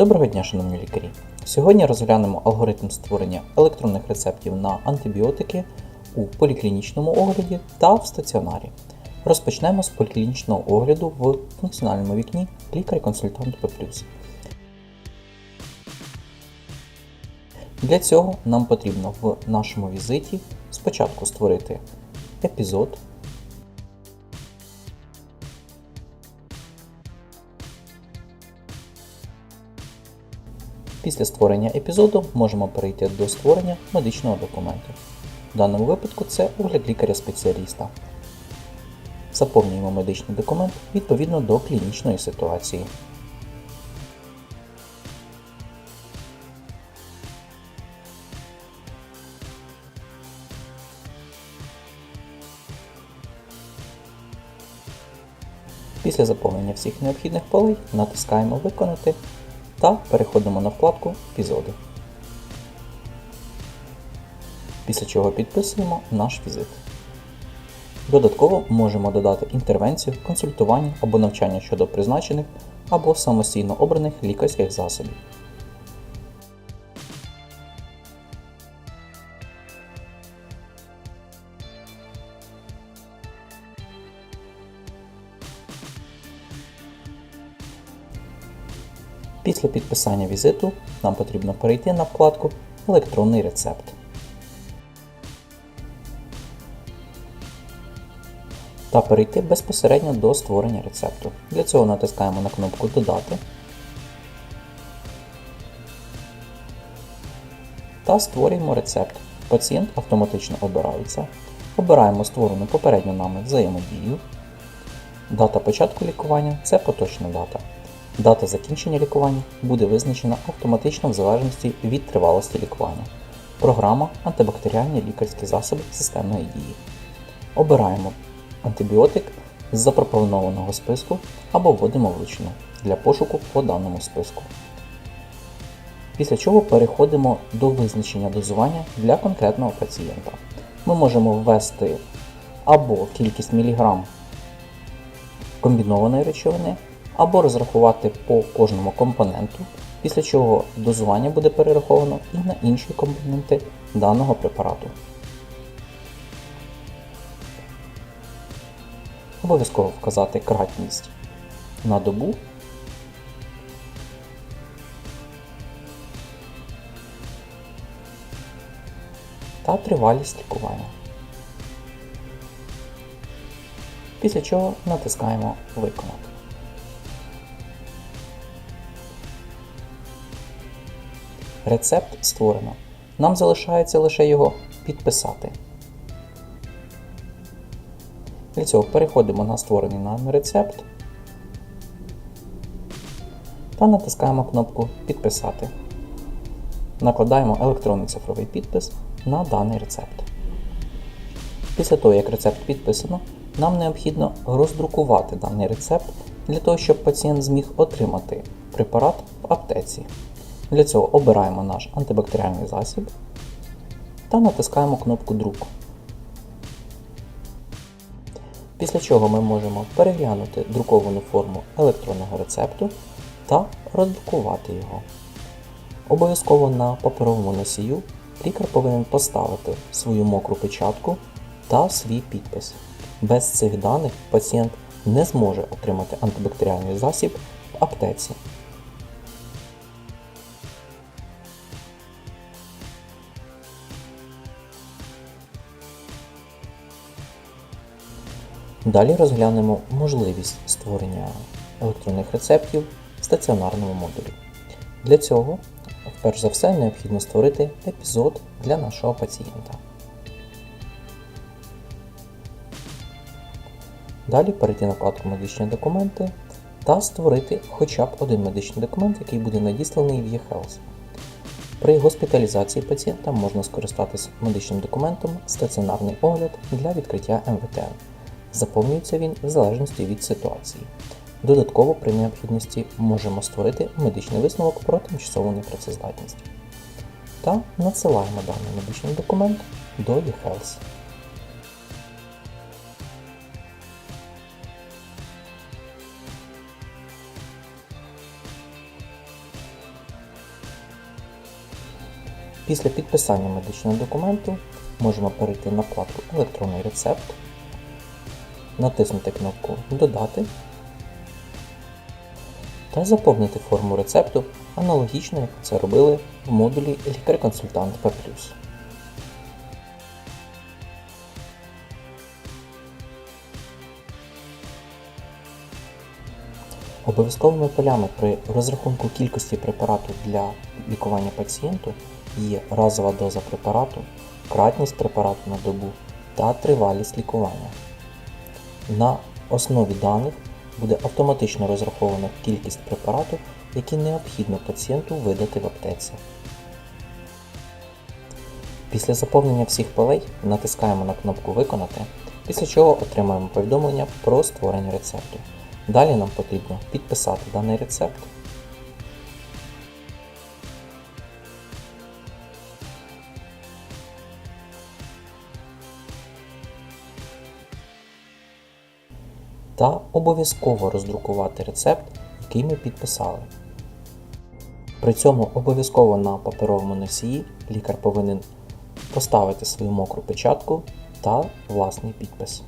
Доброго дня, шановні лікарі! Сьогодні розглянемо алгоритм створення електронних рецептів на антибіотики у поліклінічному огляді та в стаціонарі. Розпочнемо з поліклінічного огляду в функціональному вікні лікар-консультант П+. Для цього нам потрібно в нашому візиті спочатку створити епізод. Після створення епізоду можемо перейти до створення медичного документу. В даному випадку це огляд лікаря-спеціаліста. Заповнюємо медичний документ відповідно до клінічної ситуації. Після заповнення всіх необхідних полей натискаємо Виконати та переходимо на вкладку Епізоди. Після чого підписуємо наш візит. Додатково можемо додати інтервенцію, консультування або навчання щодо призначених або самостійно обраних лікарських засобів. Після підписання візиту нам потрібно перейти на вкладку Електронний рецепт. Та перейти безпосередньо до створення рецепту. Для цього натискаємо на кнопку Додати та створюємо рецепт. Пацієнт автоматично обирається. Обираємо створену попередньо нами взаємодію. Дата початку лікування це поточна дата. Дата закінчення лікування буде визначена автоматично в залежності від тривалості лікування. Програма антибактеріальні лікарські засоби системної дії. Обираємо антибіотик з запропонованого списку або вводимо вручну для пошуку по даному списку. Після чого переходимо до визначення дозування для конкретного пацієнта. Ми можемо ввести або кількість міліграм комбінованої речовини, або розрахувати по кожному компоненту, після чого дозування буде перераховано і на інші компоненти даного препарату. Обов'язково вказати кратність на добу та тривалість лікування. Після чого натискаємо Виконати. Рецепт створено. Нам залишається лише його підписати. Для цього переходимо на створений нами рецепт та натискаємо кнопку Підписати. Накладаємо електронний цифровий підпис на даний рецепт. Після того, як рецепт підписано, нам необхідно роздрукувати даний рецепт для того, щоб пацієнт зміг отримати препарат в аптеці. Для цього обираємо наш антибактеріальний засіб та натискаємо кнопку Друк. Після чого ми можемо переглянути друковану форму електронного рецепту та роздрукувати його. Обов'язково на паперовому носію лікар повинен поставити свою мокру печатку та свій підпис. Без цих даних пацієнт не зможе отримати антибактеріальний засіб в аптеці. Далі розглянемо можливість створення електронних рецептів в стаціонарному модулі. Для цього, перш за все, необхідно створити епізод для нашого пацієнта. Далі перейти на вкладку Медичні документи та створити хоча б один медичний документ, який буде надісланий в eHealth. При госпіталізації пацієнта можна скористатися медичним документом стаціонарний огляд для відкриття МВТН. Заповнюється він в залежності від ситуації. Додатково при необхідності можемо створити медичний висновок про тимчасову непрацездатність. Та надсилаємо даний медичний документ до eHealth. Після підписання медичного документу можемо перейти на вкладку Електронний рецепт, натиснути кнопку Додати та заповнити форму рецепту аналогічно, як це робили в модулі Лікар-консультант П+. Обов'язковими полями при розрахунку кількості препарату для лікування пацієнту є разова доза препарату, кратність препарату на добу та тривалість лікування. На основі даних буде автоматично розрахована кількість препарату, які необхідно пацієнту видати в аптеці. Після заповнення всіх полей натискаємо на кнопку Виконати, після чого отримаємо повідомлення про створення рецепту. Далі нам потрібно підписати даний рецепт. Та обов'язково роздрукувати рецепт, який ми підписали. При цьому обов'язково на паперовому носії лікар повинен поставити свою мокру печатку та власний підпис.